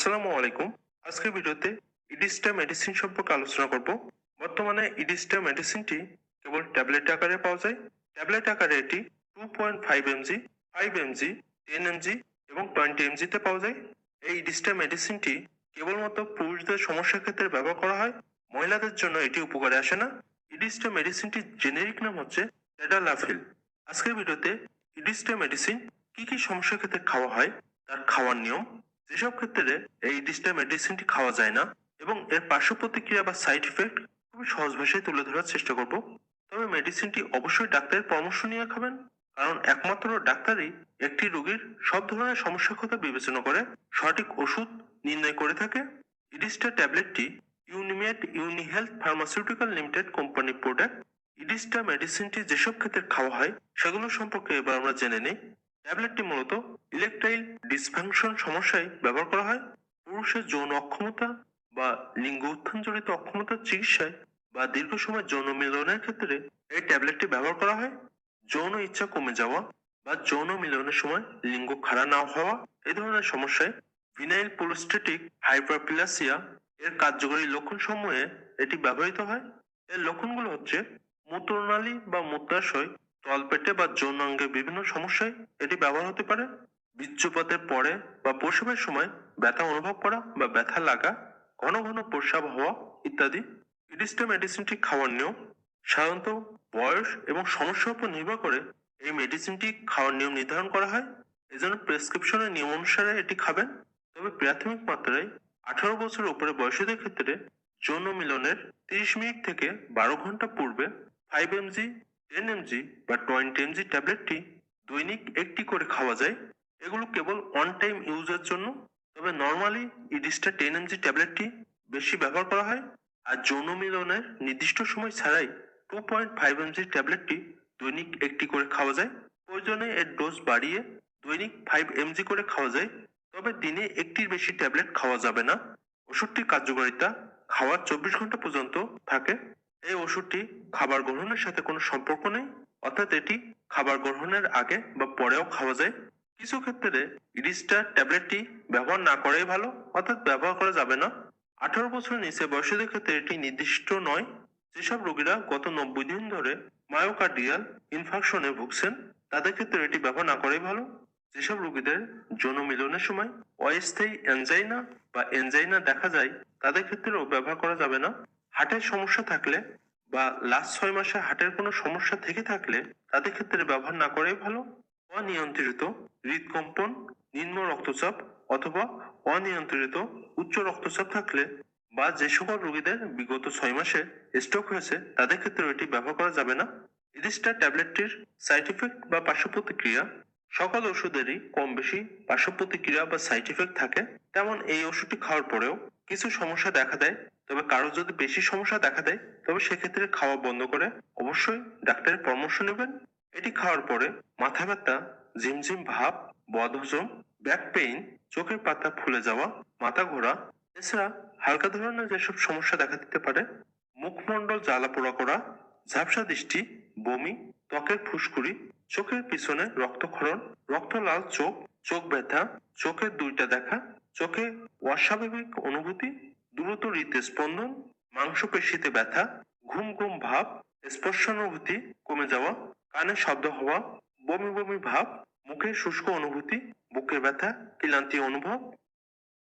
আসসালামু আলাইকুম। আজকের ভিডিওতে ইডিস্টা মেডিসিন সম্পর্কে আলোচনা করব। বর্তমানে ইডিস্টা মেডিসিনটি কেবল ট্যাবলেট আকারে পাওয়া যায়। ট্যাবলেট আকারে এটি two point five mg five mg ten mg এবং টোয়েন্টি এমজিতে পাওয়া যায়। এই ইডিস্টা মেডিসিনটি কেবলমাত্র পুরুষদের সমস্যার ক্ষেত্রে ব্যবহার করা হয়, মহিলাদের জন্য এটি উপকারে আসে না। ইডিস্টা মেডিসিনটির জেনেরিক নাম হচ্ছে টেডালাফিল আজকের ভিডিওতে ইডিস্টা মেডিসিন কি কি সমস্যার ক্ষেত্রে খাওয়া হয়, তার খাওয়ার নিয়ম যেসব ক্ষেত্রে এই ডিস্টা মেডিসিনটি খাওয়া যায় না এবং এর পার্শ্ব প্রতিক্রিয়া বা সাইড ইফেক্ট খুবই সহজ ভাষায় তুলে ধরার চেষ্টা করব। তবে মেডিসিনটি অবশ্যই ডাক্তারের পরামর্শ নিয়ে খাবেন, কারণ একমাত্র ডাক্তারই একটি রোগীর সব ধরনের সমস্যার কথা বিবেচনা করে, সঠিক ওষুধ নির্ণয় করে থাকে। ইডিস্টা ট্যাবলেটটি Unimed Uni Health pharmaceutical limited company product ইডিস্টা মেডিসিনটি যেসব ক্ষেত্রে খাওয়া হয়, সেগুলো সম্পর্কে এবার আমরা জেনে নেই। ট্যাবলেটটি মূলত ইলেকট্রাইল ডিসফাংশন সমস্যায় ব্যবহার করা হয়। পুরুষের যৌন অক্ষমতা বা লিঙ্গ উত্থানজনিত অক্ষমতার চিকিৎসায় বা দীর্ঘ সময় যৌন মিলনের ক্ষেত্রে এই ট্যাবলেটটি ব্যবহার করা হয়। যৌন ইচ্ছা কমে যাওয়া বা যৌন মিলনের সময় লিঙ্গ খাড়া না হওয়া এই ধরনের সমস্যায় ভিনাইল পোলোস্টেটিক হাইপারপ্লাসিয়া এর কার্যকরী লক্ষণ সমূহে এটি ব্যবহৃত হয়। এর লক্ষণগুলো হচ্ছে মূত্রনালী বা মূত্রাশয় তলপেটে বা যৌনাঙ্গে বিভিন্ন সমস্যায় এটি ব্যবহার হতে পারে। বীর্যপাতের পরে বা প্রসবের সময় ব্যথা অনুভব করা বা ব্যথা লাগা, ঘন ঘন প্রস্রাব হওয়া ইত্যাদি। ইডিস্টা মেডিসিনটি খাওয়ার নিয়ম সাধারণত বয়স এবং সমস্যার উপর নির্ভর করে এই মেডিসিনটি খাওয়ার নিয়ম নির্ধারণ করা হয়। এজন্য প্রেসক্রিপশনের নিয়ম অনুসারে এটি খাবেন। তবে প্রাথমিক মাত্রায় আঠারো বছরের উপরে বয়সীদের ক্ষেত্রে যৌন মিলনের তিরিশ মিনিট থেকে বারো ঘণ্টা পূর্বে ফাইভ এমজি টেন এমজি বা টোয়েন্টি এমজি ট্যাবলেটটি দৈনিক একটি করে খাওয়া যায়? এগুলো কেবল ওয়ান টাইম ইউজের জন্য, তবে নর্মালি ইডিস্টা টেন এমজি ট্যাবলেটটি বেশি ব্যবহার করা হয়? আর যৌন মিলনের নির্দিষ্ট সময় ছাড়াই টু পয়েন্ট ফাইভ এমজি ট্যাবলেটটি দৈনিক একটি করে খাওয়া যায়? প্রয়োজনে এর ডোজ বাড়িয়ে দৈনিক ফাইভ এমজি করে খাওয়া যায়, তবে দিনে একটির বেশি ট্যাবলেট খাওয়া যাবে না। ওষুধটির কার্যকারিতা খাওয়ার চব্বিশ ঘণ্টা পর্যন্ত থাকে। এই ওষুধটি খাবার গ্রহণের সাথে কোনো সম্পর্ক নেই, অর্থাৎ এটি খাবার গ্রহণের আগে বা পরেও খাওয়া যায়। কিছু ক্ষেত্রে ইডিস্টা ট্যাবলেটটি ব্যবহার না করাই ভালো, অর্থাৎ ব্যবহার করা যাবে না। আঠারো বছরের নিচে বয়সীদের ক্ষেত্রে এটি নির্দিষ্ট নয়। যেসব রোগীরা গত নব্বই দিন ধরে মায়োকার্ডিয়াল ইনফেকশনে ভুগছেন, তাদের ক্ষেত্রে এটি ব্যবহার না করাই ভালো। যেসব রোগীদের যৌন মিলনের সময় অস্থায়ী এনজাইনা বা এনজাইনা দেখা যায়, তাদের ক্ষেত্রেও ব্যবহার করা যাবে না। হার্টের সমস্যা থাকলে বা লাস্ট ছয় মাসে হার্টের কোনো সমস্যা থেকে থাকলে তাদের ক্ষেত্রে ব্যবহার না করাই ভালো। অনিয়ন্ত্রিত হৃদকম্পন, নিম্ন রক্তচাপ অথবা অনিয়ন্ত্রিত উচ্চ রক্তচাপ থাকলে বা যে সকল রোগীদের বিগত ছয় মাসে স্ট্রোক হয়েছে, তাদের ক্ষেত্রে এটি ব্যবহার করা যাবে না। ইডিস্টা ট্যাবলেটটির সাইড ইফেক্ট বা পার্শ্ব প্রতিক্রিয়া সকল ওষুধেরই কম বেশি পার্শ্ব প্রতিক্রিয়া বা সাইড ইফেক্ট থাকে। তেমন এই ওষুধটি খাওয়ার পরেও কিছু সমস্যা দেখা দেয়, তবে কারও যদি বেশি সমস্যা দেখা দেয়, তবে সেক্ষেত্রে খাওয়া বন্ধ করে অবশ্যই ডাক্তারের পরামর্শ নেবেন। এটি খাওয়ার পরে মাথা ব্যথা, ঝিমঝিম ভাব, বদহজম ব্যাক পেইন চোখের পাতা ফুলে যাওয়া, মাথা ঘোরা, এছাড়া হালকা ধরনের যেসব সমস্যা দেখা দিতে পারে, মুখমণ্ডল জ্বালা পোড়া করা, ঝাপসা দৃষ্টি বমি, ত্বকের ফুসকুড়ি, চোখের পিছনে রক্তক্ষরণ রক্ত লাল চোখ চোখ ব্যথা, চোখের দুইটা দেখা, চোখে অস্বাভাবিক অনুভূতি, দ্রুত হৃদস্পন্দন মাংসপেশিতে ব্যথা, ঘুম ঘুম ভাব, স্পর্শানুভূতি কমে যাওয়া, কানে শব্দ হওয়া, বমি বমি ভাব, মুখে শুষ্ক অনুভূতি বুকে ব্যথা, ক্লান্তি অনুভব